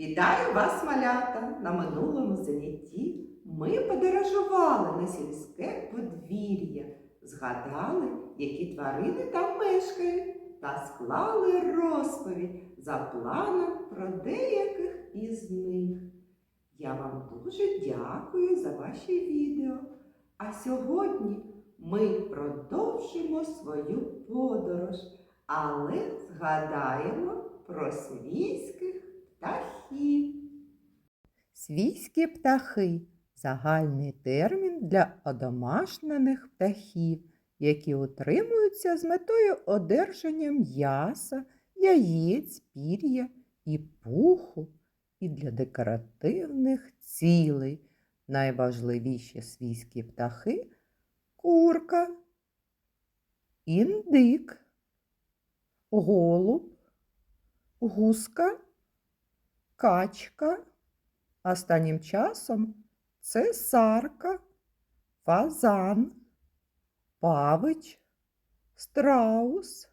Вітаю вас, малята! На минулому занятті ми подорожували на сільське подвір'я, згадали, які тварини там мешкають, та склали розповідь за планом про деяких із них. Я вам дуже дякую за ваші відео. А сьогодні ми продовжимо свою подорож, але згадаємо про свійських птахів. Свійські птахи загальний термін для одомашнених птахів, які утримуються з метою одержання м'яса, яєць, пір'я і пуху і для декоративних цілей. Найважливіші свійські птахи курка, індик, голуб, гуска, качка. Останнім часом це сарка, фазан, павич, страус,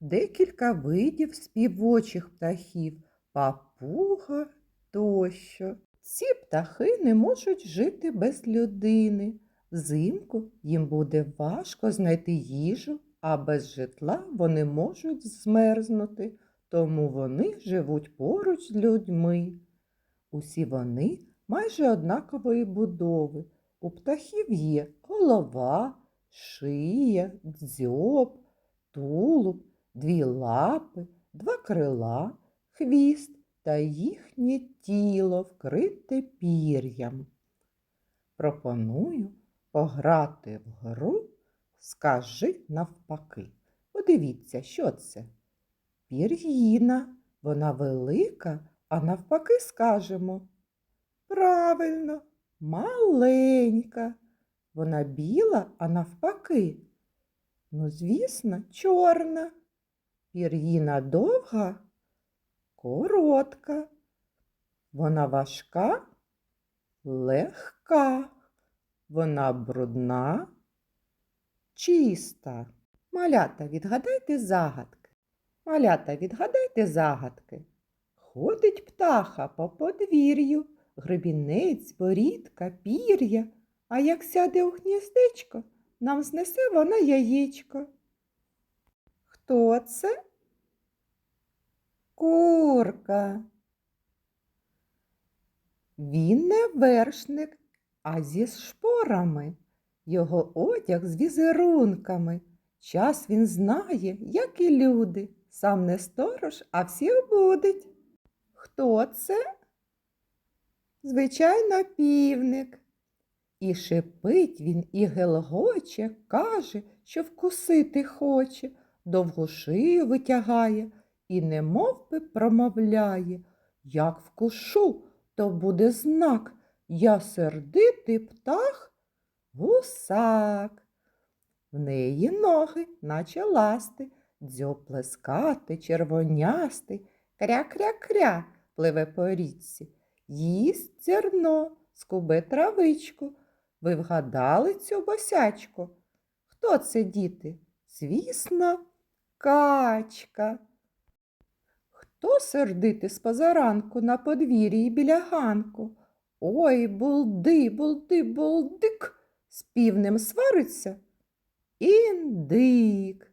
декілька видів співочих птахів, папуга тощо. Ці птахи не можуть жити без людини. Взимку їм буде важко знайти їжу, а без житла вони можуть змерзнути, тому вони живуть поруч з людьми. Усі вони майже однакової будови. У птахів є голова, шия, дзьоб, тулуб, дві лапи, два крила, хвіст та їхнє тіло вкрите пір'ям. Пропоную пограти в гру Скажи навпаки. Подивіться, що це? Пір'їна, вона велика, а навпаки скажемо. Правильно, маленька. Вона біла, а навпаки. Ну, звісно, чорна. Пір'їна довга, коротка. Вона важка, легка. Вона брудна, чиста. Малята, відгадайте загадки. Малята, відгадайте загадки. Ходить птаха по подвір'ю, гребінець, борідка, пір'я, а як сяде у гніздечко, нам знесе вона яєчко. Хто це? Курка. Він не вершник, а зі шпорами. Його одяг з візерунками. Час він знає, як і люди. Сам не сторож, а всі обудить. Хто це? Звичайно, півник. І шипить він, і гелгоче, каже, що вкусити хоче, довгу шию витягає і немов би промовляє. Як вкушу, то буде знак. Я сердитий птах гусак. В неї ноги, наче ласти, дзьоб плескати, червонястий, кря-кря-кря пливе по річці. Їсть зерно, скубе травичку. Ви вгадали цю босячку? Хто це, діти? Звісно, качка. Хто сердити з позаранку на подвір'ї біля ганку? Ой, булди, булди, булдик, з півнем свариться. Індик.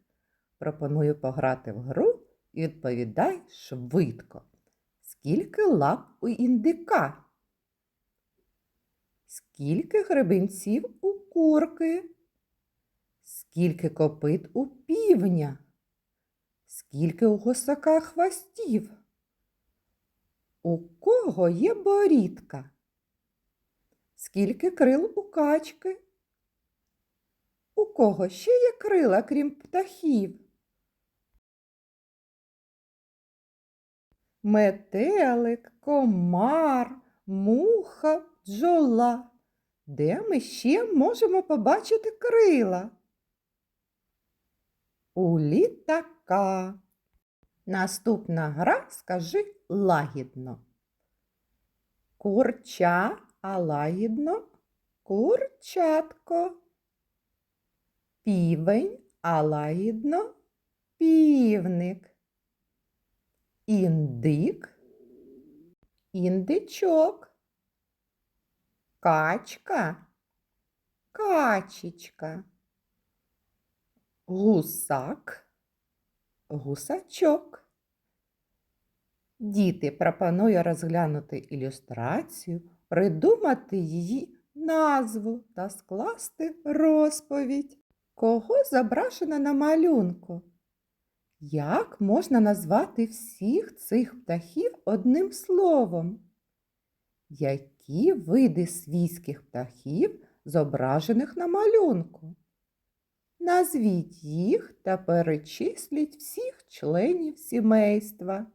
Пропоную пограти в гру і відповідай швидко. Скільки лап у індика? Скільки гребенців у курки? Скільки копит у півня? Скільки у гусака хвостів? У кого є борідка? Скільки крил у качки? У кого ще є крила, крім птахів? Метелик, комар, муха, бджола. Де ми ще можемо побачити крила? У літака. Наступна гра скажи лагідно. Курча, а лагідно курчатко. Півень, а лагідно півник. Індик, індичок, качка, качечка, гусак, гусачок. Діти пропоную розглянути ілюстрацію, придумати її назву та скласти розповідь. Кого зображено на малюнку? Як можна назвати всіх цих птахів одним словом? Які види свійських птахів зображених на малюнку? Назвіть їх та перечисліть всіх членів сімейства.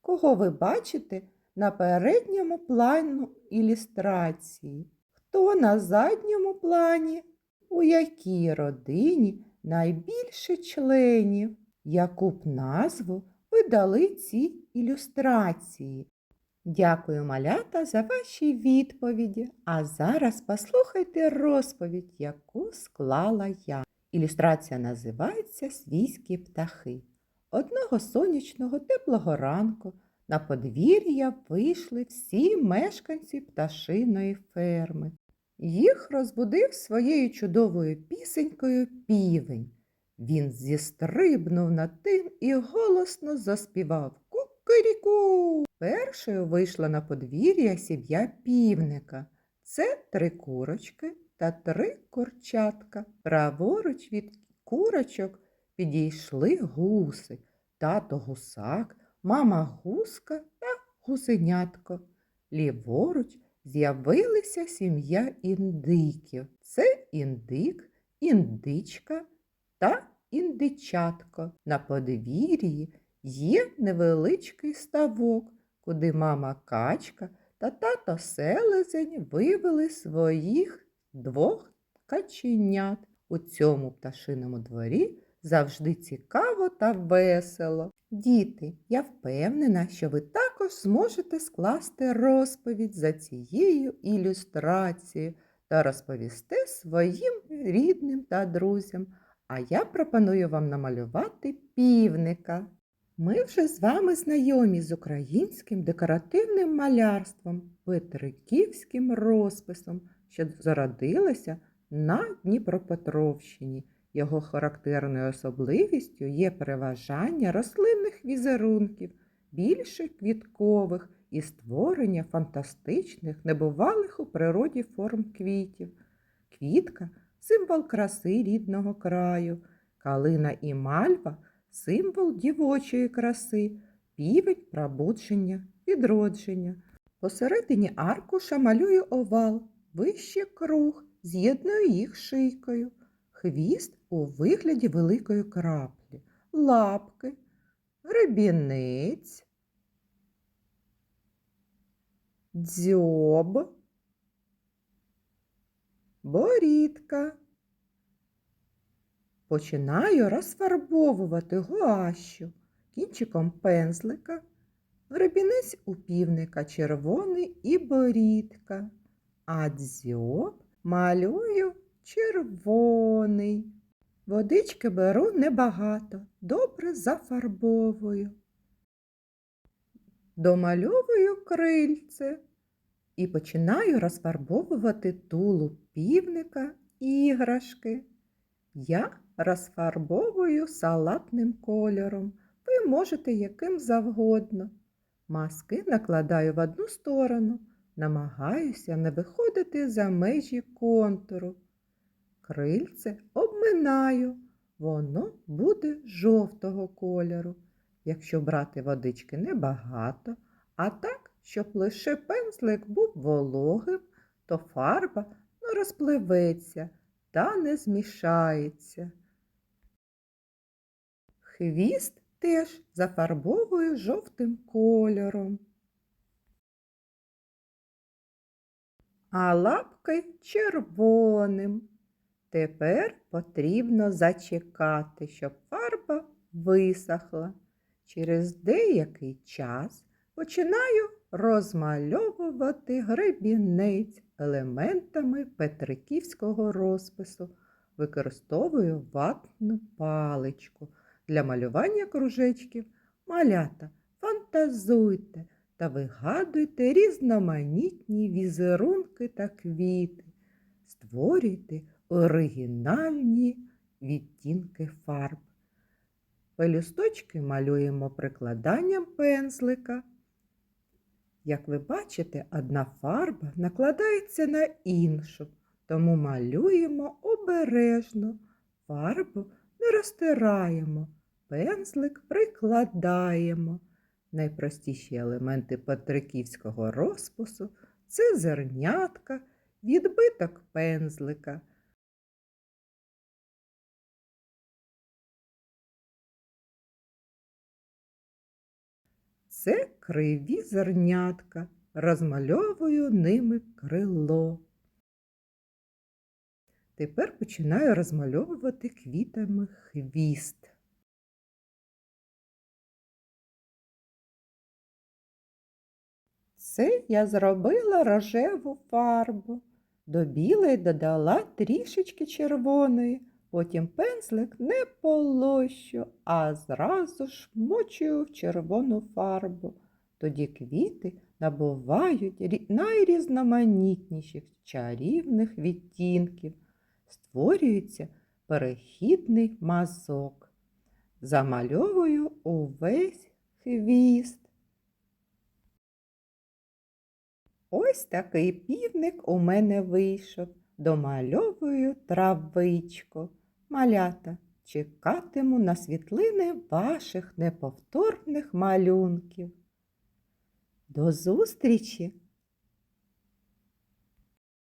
Кого ви бачите на передньому плану ілюстрації? Хто на задньому плані? У якій родині найбільше членів? Яку б назву ви дали цій ілюстрації? Дякую, малята, за ваші відповіді. А зараз послухайте розповідь, яку склала я. Ілюстрація називається Свійські птахи. Одного сонячного теплого ранку на подвір'я вийшли всі мешканці пташиної ферми. Їх розбудив своєю чудовою пісенькою півень. Він зістрибнув на тин і голосно заспівав Кукаріку. Першою вийшла на подвір'я сім'я півника. Це три курочки та три курчатка. Праворуч від курочок підійшли гуси, тато гусак, мама гуска та гусенятко. Ліворуч з'явилася сім'я індиків. Це індик, індичка та індичатко. На подвір'ї є невеличкий ставок, куди мама качка та тато селезень вивели своїх двох каченят. У цьому пташиному дворі завжди цікаво та весело. Діти, я впевнена, що ви також зможете скласти розповідь за цією ілюстрацією та розповісти своїм рідним та друзям. А я пропоную вам намалювати півника. Ми вже з вами знайомі з українським декоративним малярством, петриківським розписом, що зародилося на Дніпропетровщині. Його характерною особливістю є переважання рослинних візерунків, більше квіткових і створення фантастичних, небувалих у природі форм квітів. Квітка символ краси рідного краю, калина і мальва символ дівочої краси, півень пробудження, відродження. Посередині аркуша малюю овал, вище круг, з'єдную їх шийкою, хвіст у вигляді великої краплі, лапки, гребінець, дзьоб, борідка. Починаю розфарбовувати гуащу кінчиком пензлика, гребінець у півника червоний і борідка, а дзьоб малюю червоний. Водички беру небагато, добре зафарбовую. Домальовую крильце і починаю розфарбовувати тулуб півника іграшки. Я розфарбовую салатним кольором. Ви можете яким завгодно. Маски накладаю в одну сторону, намагаюся не виходити за межі контуру. Крильце обминаю, воно буде жовтого кольору. Якщо брати водички небагато, а так, щоб лише пензлик був вологим, то фарба ну, розпливеться та не змішається. Хвіст теж зафарбовую жовтим кольором. А лапки червоним. Тепер потрібно зачекати, щоб фарба висохла. Через деякий час починаю розмальовувати гребінець елементами петриківського розпису. Використовую ватну паличку для малювання кружечків. Малята, фантазуйте та вигадуйте різноманітні візерунки та квіти. Створюйте оригінальні відтінки фарб. Пелюсточки малюємо прикладанням пензлика. Як ви бачите, одна фарба накладається на іншу, тому малюємо обережно, фарбу не розтираємо, пензлик прикладаємо. Найпростіші елементи петриківського розпису це зернятка, відбиток пензлика. Це криві зернятка, розмальовую ними крило. Тепер починаю розмальовувати квітами хвіст. Це я зробила рожеву фарбу. До білої додала трішечки червоної, потім пензлик не полощу, а зразу ж мочую в червону фарбу. Тоді квіти набувають найрізноманітніших чарівних відтінків. Створюється перехідний мазок. Замальовую увесь хвіст. Ось такий півник у мене вийшов. Домальовую травичку. Малята, чекатиму на світлини ваших неповторних малюнків. До зустрічі!